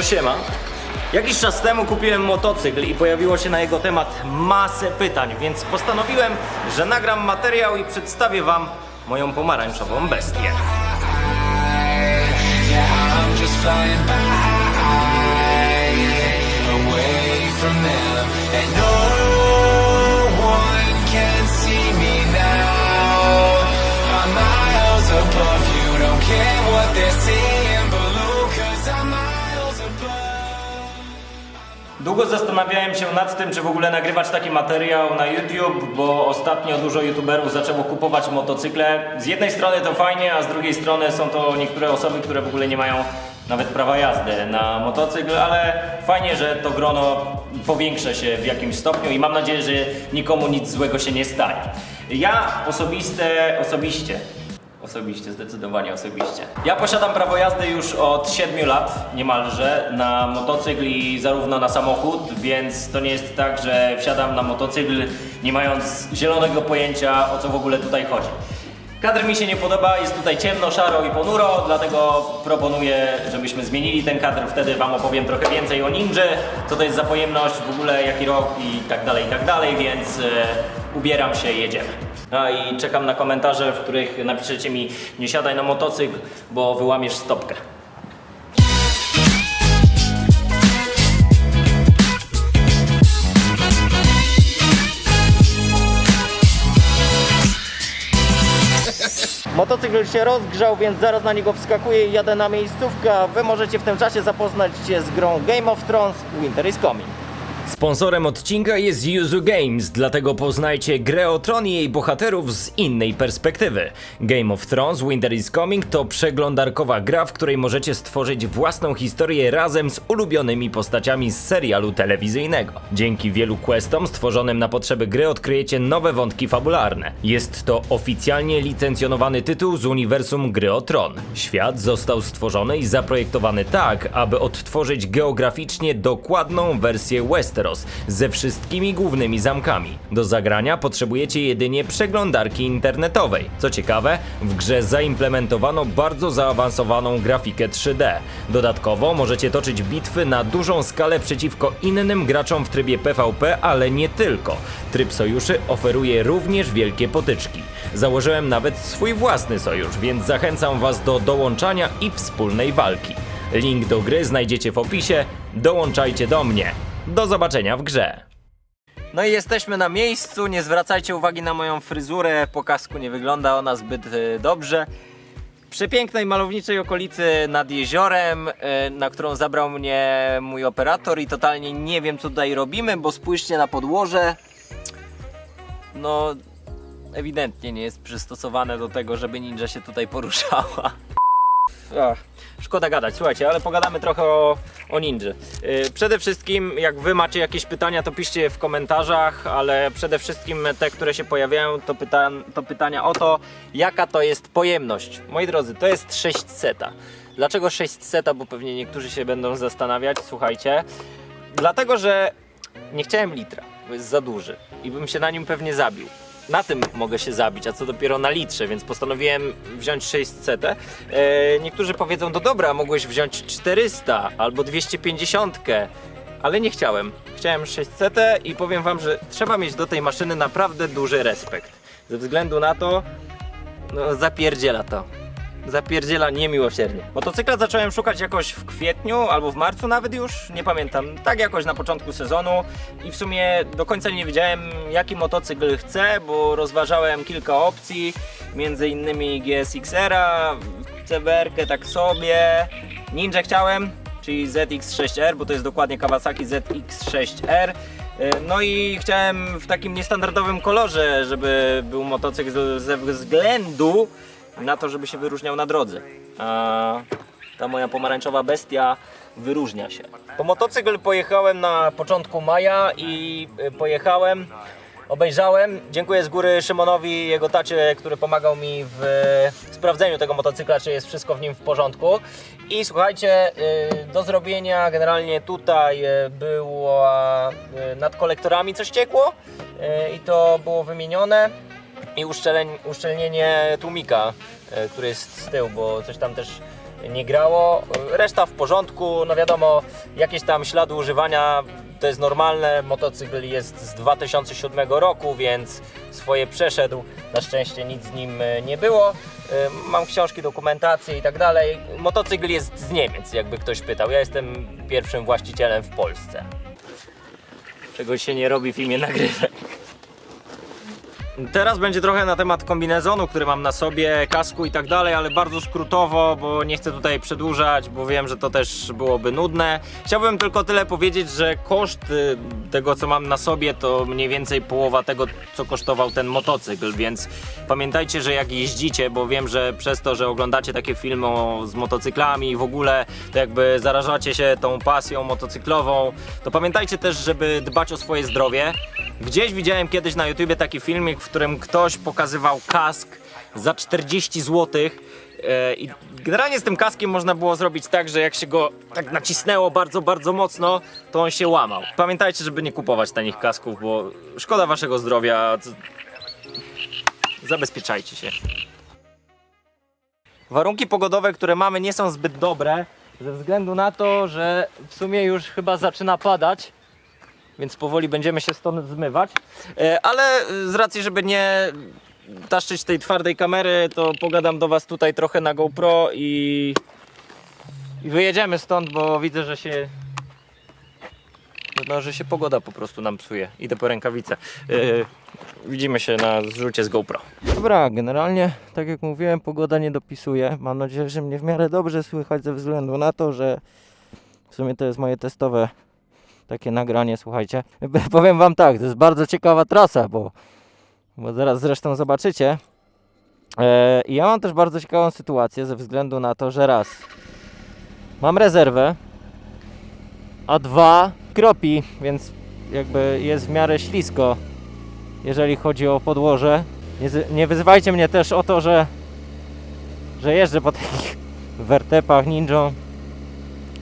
No siema. Jakiś czas temu kupiłem motocykl i pojawiło się na jego temat masę pytań, więc postanowiłem, że nagram materiał i przedstawię wam moją pomarańczową bestię. Yeah, Długo zastanawiałem się nad tym, czy w ogóle nagrywać taki materiał na YouTube, bo ostatnio dużo YouTuberów zaczęło kupować motocykle. Z jednej strony to fajnie, a z drugiej strony są to niektóre osoby, które w ogóle nie mają nawet prawa jazdy na motocykl, ale fajnie, że to grono powiększe się w jakimś stopniu i mam nadzieję, że nikomu nic złego się nie stanie. Ja osobiste, osobiście Osobiście, zdecydowanie osobiście. Ja posiadam prawo jazdy już od 7 lat niemalże na motocykl i zarówno na samochód, więc to nie jest tak, że wsiadam na motocykl nie mając zielonego pojęcia o co w ogóle tutaj chodzi. Kadr mi się nie podoba, jest tutaj ciemno, szaro i ponuro, dlatego proponuję, żebyśmy zmienili ten kadr, wtedy Wam opowiem trochę więcej o Ninja, co to jest za pojemność, w ogóle jaki rok i tak dalej, i tak dalej, więc e, ubieram się i jedziemy. A i czekam na komentarze, w których napiszecie mi nie siadaj na motocykl, bo wyłamiesz stopkę. Motocykl się rozgrzał, więc zaraz na niego wskakuję i jadę na miejscówkę. Wy możecie w tym czasie zapoznać się z grą Game of Thrones Winter is Coming. Sponsorem odcinka jest Yuzu Games, dlatego poznajcie grę o tron i jej bohaterów z innej perspektywy. Game of Thrones Winter is Coming to przeglądarkowa gra, w której możecie stworzyć własną historię razem z ulubionymi postaciami z serialu telewizyjnego. Dzięki wielu questom stworzonym na potrzeby gry odkryjecie nowe wątki fabularne. Jest to oficjalnie licencjonowany tytuł z uniwersum Gry o Tron. Świat został stworzony i zaprojektowany tak, aby odtworzyć geograficznie dokładną wersję Ze wszystkimi głównymi zamkami. Do zagrania potrzebujecie jedynie przeglądarki internetowej. Co ciekawe, w grze zaimplementowano bardzo zaawansowaną grafikę 3D. Dodatkowo możecie toczyć bitwy na dużą skalę przeciwko innym graczom w trybie PvP, ale nie tylko. Tryb sojuszy oferuje również wielkie potyczki. Założyłem nawet swój własny sojusz, więc zachęcam Was do dołączania i wspólnej walki. Link do gry znajdziecie w opisie. Dołączajcie do mnie. Do zobaczenia w grze. No i jesteśmy na miejscu. Nie zwracajcie uwagi na moją fryzurę. Po kasku nie wygląda ona zbyt e, dobrze. Przepięknej, malowniczej okolicy nad jeziorem, e, na którą zabrał mnie mój operator i totalnie nie wiem co tutaj robimy, bo spójrzcie na podłoże. No, ewidentnie nie jest przystosowane do tego, żeby ninja się tutaj poruszała. Ach, szkoda gadać, słuchajcie, ale pogadamy trochę o, o ninja. Yy, przede wszystkim, jak wy macie jakieś pytania, to piszcie je w komentarzach, ale przede wszystkim te, które się pojawiają, to, pyta to pytania o to, jaka to jest pojemność. Moi drodzy, to jest 600. Dlaczego 600? Bo pewnie niektórzy się będą zastanawiać, słuchajcie. Dlatego, że nie chciałem litra, bo jest za duży i bym się na nim pewnie zabił. Na tym mogę się zabić, a co dopiero na litrze, więc postanowiłem wziąć 600. E, niektórzy powiedzą, no dobra, mogłeś wziąć 400 albo 250, ale nie chciałem. Chciałem 600 i powiem wam, że trzeba mieć do tej maszyny naprawdę duży respekt. Ze względu na to, no zapierdziela to. Zapierdziela niemiłosiernie. Motocykla zacząłem szukać jakoś w kwietniu albo w marcu nawet już, nie pamiętam. Tak jakoś na początku sezonu i w sumie do końca nie wiedziałem jaki motocykl chcę, bo rozważałem kilka opcji, między innymi GSX-era, CBR-kę tak sobie, Ninja chciałem, czyli ZX6R, bo to jest dokładnie Kawasaki ZX6R. No i chciałem w takim niestandardowym kolorze, żeby był motocykl ze względu na to, żeby się wyróżniał na drodze. A ta moja pomarańczowa bestia wyróżnia się. Po motocykl pojechałem na początku maja i y, pojechałem, obejrzałem. Dziękuję z góry Szymonowi jego tacie, który pomagał mi w sprawdzeniu tego motocykla, czy jest wszystko w nim w porządku. I słuchajcie, y, do zrobienia generalnie tutaj y, było y, nad kolektorami coś ciekło y, i to było wymienione i uszczelnienie tłumika, e, który jest z tyłu, bo coś tam też nie grało. Reszta w porządku, no wiadomo, jakieś tam ślady używania to jest normalne. Motocykl jest z 2007 roku, więc swoje przeszedł. Na szczęście nic z nim e, nie było. E, Mam książki, dokumentację i tak dalej. Motocykl jest z Niemiec, jakby ktoś pytał. Ja jestem pierwszym właścicielem w Polsce. Czego się nie robi w imię nagrywek. Teraz będzie trochę na temat kombinezonu, który mam na sobie, kasku i tak dalej, ale bardzo skrótowo, bo nie chcę tutaj przedłużać, bo wiem, że to też byłoby nudne. Chciałbym tylko tyle powiedzieć, że koszt y, tego, co mam na sobie, to mniej więcej połowa tego, co kosztował ten motocykl, więc pamiętajcie, że jak jeździcie, bo wiem, że przez to, że oglądacie takie filmy z motocyklami i w ogóle, to jakby zarażacie się tą pasją motocyklową, to pamiętajcie też, żeby dbać o swoje zdrowie. Gdzieś widziałem kiedyś na YouTubie taki filmik, w którym ktoś pokazywał kask za 40 zł. I generalnie z tym kaskiem można było zrobić tak, że jak się go tak nacisnęło bardzo, bardzo mocno, to on się łamał. Pamiętajcie, żeby nie kupować tanich kasków, bo szkoda waszego zdrowia. Zabezpieczajcie się. Warunki pogodowe, które mamy, nie są zbyt dobre, ze względu na to, że w sumie już chyba zaczyna padać więc powoli będziemy się stąd zmywać. E, Ale z racji, żeby nie taszczyć tej twardej kamery, to pogadam do Was tutaj trochę na GoPro i, i wyjedziemy stąd, bo widzę, że się no, że się pogoda po prostu nam psuje. Idę po rękawice. E, widzimy się na zrzucie z GoPro. Dobra, generalnie, tak jak mówiłem, pogoda nie dopisuje. Mam nadzieję, że mnie w miarę dobrze słychać ze względu na to, że w sumie to jest moje testowe takie nagranie, słuchajcie. Powiem wam tak, to jest bardzo ciekawa trasa, bo, bo zaraz zresztą zobaczycie. E, I ja mam też bardzo ciekawą sytuację ze względu na to, że raz mam rezerwę, a dwa kropi, więc jakby jest w miarę ślisko, jeżeli chodzi o podłoże. Nie, nie wyzywajcie mnie też o to, że, że jeżdżę po takich wertepach ninja.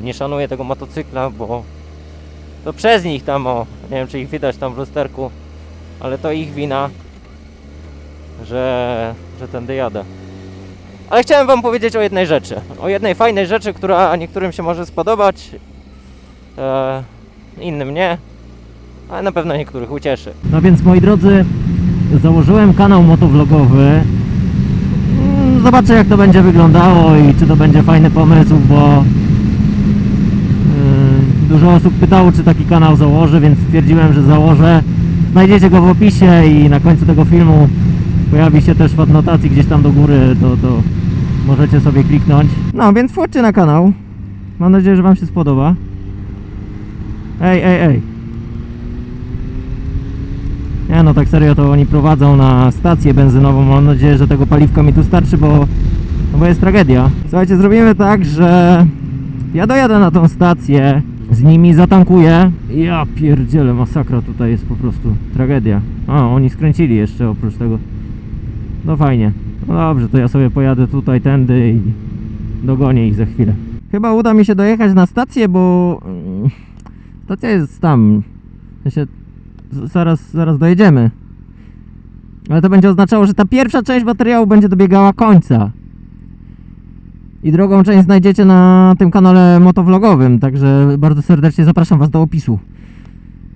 Nie szanuję tego motocykla, bo to przez nich tam o, nie wiem czy ich widać tam w lusterku, ale to ich wina, że, że tędy jadę. Ale chciałem wam powiedzieć o jednej rzeczy, o jednej fajnej rzeczy, która niektórym się może spodobać, e, innym nie, ale na pewno niektórych ucieszy. No więc moi drodzy, założyłem kanał motovlogowy. Mm, Zobaczę jak to będzie wyglądało i czy to będzie fajny pomysł, bo Dużo osób pytało, czy taki kanał założę, więc stwierdziłem, że założę. Znajdziecie go w opisie i na końcu tego filmu pojawi się też w adnotacji gdzieś tam do góry, to, to możecie sobie kliknąć. No, więc wchodźcie na kanał. Mam nadzieję, że Wam się spodoba. Ej, ej, ej. Nie no, tak serio to oni prowadzą na stację benzynową. Mam nadzieję, że tego paliwka mi tu starczy, bo, no bo jest tragedia. Słuchajcie, zrobimy tak, że ja dojadę na tą stację, z nimi zatankuję. Ja pierdzielę, masakra tutaj jest po prostu tragedia. A, oni skręcili jeszcze oprócz tego. No fajnie. No dobrze, to ja sobie pojadę tutaj tędy i dogonię ich za chwilę. Chyba uda mi się dojechać na stację, bo mm, stacja jest tam. Z- zaraz, zaraz dojedziemy. Ale to będzie oznaczało, że ta pierwsza część materiału będzie dobiegała końca. I drugą część znajdziecie na tym kanale motovlogowym, także bardzo serdecznie zapraszam Was do opisu.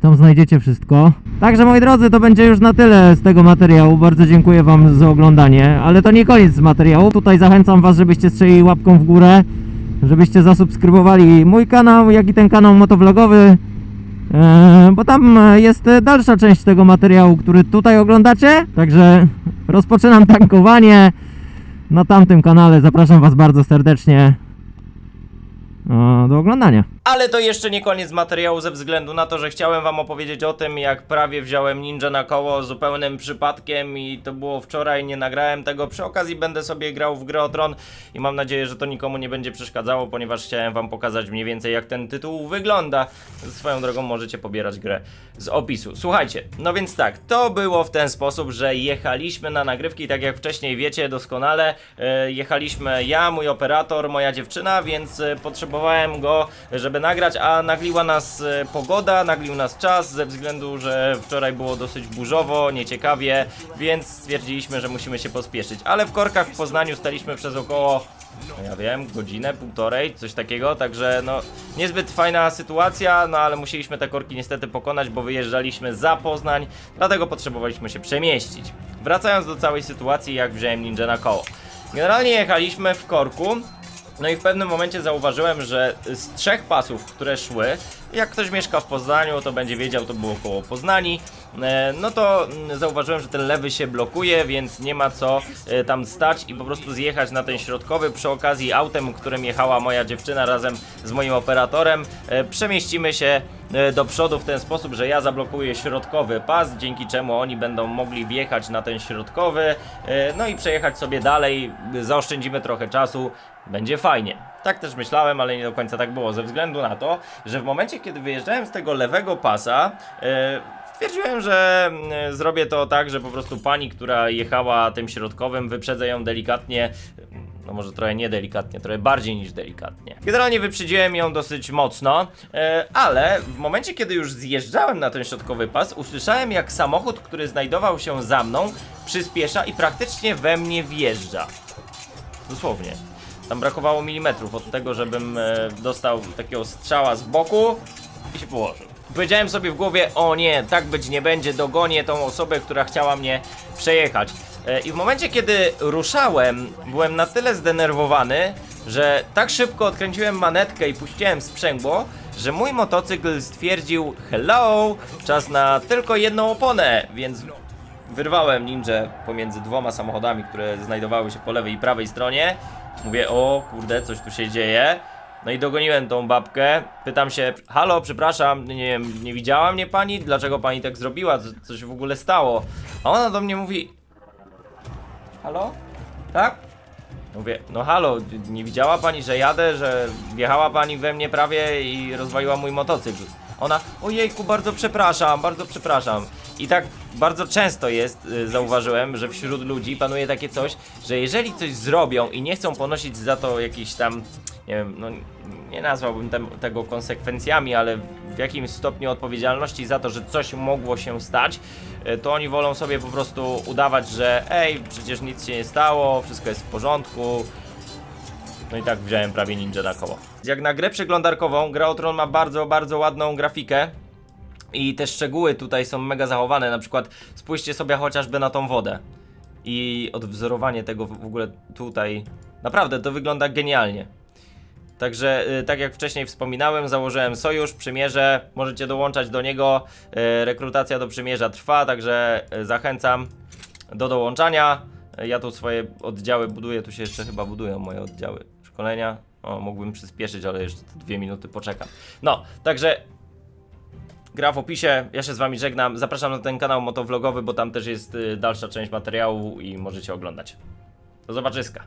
Tam znajdziecie wszystko. Także moi drodzy, to będzie już na tyle z tego materiału. Bardzo dziękuję Wam za oglądanie, ale to nie koniec materiału. Tutaj zachęcam Was, żebyście strzeli łapką w górę, żebyście zasubskrybowali mój kanał, jak i ten kanał motovlogowy. Eee, bo tam e, jest e, dalsza część tego materiału, który tutaj oglądacie. Także rozpoczynam tankowanie na tamtym kanale. Zapraszam Was bardzo serdecznie e, do oglądania. Ale to jeszcze nie koniec materiału ze względu na to, że chciałem wam opowiedzieć o tym, jak prawie wziąłem ninja na koło zupełnym przypadkiem i to było wczoraj, nie nagrałem tego. Przy okazji będę sobie grał w grę o tron i mam nadzieję, że to nikomu nie będzie przeszkadzało, ponieważ chciałem wam pokazać mniej więcej jak ten tytuł wygląda. Swoją drogą możecie pobierać grę z opisu. Słuchajcie, no więc tak, to było w ten sposób, że jechaliśmy na nagrywki, tak jak wcześniej wiecie doskonale, e, jechaliśmy ja, mój operator, moja dziewczyna, więc e, potrzebowałem go, żeby nagrać, a nagliła nas e, pogoda, naglił nas czas, ze względu, że wczoraj było dosyć burzowo, nieciekawie, więc stwierdziliśmy, że musimy się pospieszyć. Ale w korkach w Poznaniu staliśmy przez około no ja wiem, godzinę, półtorej, coś takiego, także no niezbyt fajna sytuacja, no ale musieliśmy te korki niestety pokonać, bo wyjeżdżaliśmy za Poznań, dlatego potrzebowaliśmy się przemieścić. Wracając do całej sytuacji, jak wziąłem ninja na koło. Generalnie jechaliśmy w korku, no i w pewnym momencie zauważyłem, że z trzech pasów, które szły, jak ktoś mieszka w Poznaniu, to będzie wiedział, to było koło Poznani, e, no to mm, zauważyłem, że ten lewy się blokuje, więc nie ma co e, tam stać i po prostu zjechać na ten środkowy. Przy okazji autem, którym jechała moja dziewczyna razem z moim operatorem, e, przemieścimy się do przodu w ten sposób, że ja zablokuję środkowy pas, dzięki czemu oni będą mogli wjechać na ten środkowy, e, no i przejechać sobie dalej, zaoszczędzimy trochę czasu, będzie fajnie. Tak też myślałem, ale nie do końca tak było, ze względu na to, że w momencie, kiedy wyjeżdżałem z tego lewego pasa, e, stwierdziłem, że e, zrobię to tak, że po prostu pani, która jechała tym środkowym, wyprzedzę ją delikatnie, no może trochę niedelikatnie, trochę bardziej niż delikatnie. Generalnie wyprzedziłem ją dosyć mocno, e, ale w momencie, kiedy już zjeżdżałem na ten środkowy pas, usłyszałem jak samochód, który znajdował się za mną, przyspiesza i praktycznie we mnie wjeżdża. Dosłownie. Tam brakowało milimetrów od tego, żebym e, dostał takiego strzała z boku i się położył. Powiedziałem sobie w głowie, o nie, tak być nie będzie, dogonię tą osobę, która chciała mnie przejechać. E, I w momencie, kiedy ruszałem, byłem na tyle zdenerwowany, że tak szybko odkręciłem manetkę i puściłem sprzęgło, że mój motocykl stwierdził, hello, czas na tylko jedną oponę, więc Wyrwałem ninja pomiędzy dwoma samochodami, które znajdowały się po lewej i prawej stronie. Mówię, o kurde, coś tu się dzieje. No i dogoniłem tą babkę. Pytam się, halo, przepraszam, nie wiem, nie widziała mnie pani? Dlaczego pani tak zrobiła? Co, co się w ogóle stało? A ona do mnie mówi, halo? Tak? Mówię, no halo, nie widziała pani, że jadę, że wjechała pani we mnie prawie i rozwaliła mój motocykl. Ona, ojejku, bardzo przepraszam, bardzo przepraszam. I tak bardzo często jest, y, zauważyłem, że wśród ludzi panuje takie coś, że jeżeli coś zrobią i nie chcą ponosić za to jakiś tam, nie wiem, no nie nazwałbym tem, tego konsekwencjami, ale w jakimś stopniu odpowiedzialności za to, że coś mogło się stać, y, to oni wolą sobie po prostu udawać, że ej, przecież nic się nie stało, wszystko jest w porządku, no i tak wziąłem prawie ninja na koło. Jak na grę przeglądarkową, gra o Tron ma bardzo, bardzo ładną grafikę. I te szczegóły tutaj są mega zachowane. Na przykład spójrzcie sobie chociażby na tą wodę. I odwzorowanie tego w ogóle tutaj. Naprawdę, to wygląda genialnie. Także, y, tak jak wcześniej wspominałem, założyłem sojusz, przymierze. Możecie dołączać do niego. Y, Rekrutacja do przymierza trwa, także y, zachęcam do dołączania. Ja tu swoje oddziały buduję, tu się jeszcze chyba budują moje oddziały szkolenia. O, mógłbym przyspieszyć, ale jeszcze dwie minuty poczekam. No, także gra w opisie. Ja się z wami żegnam. Zapraszam na ten kanał motovlogowy, bo tam też jest dalsza część materiału i możecie oglądać. Do zobaczyska.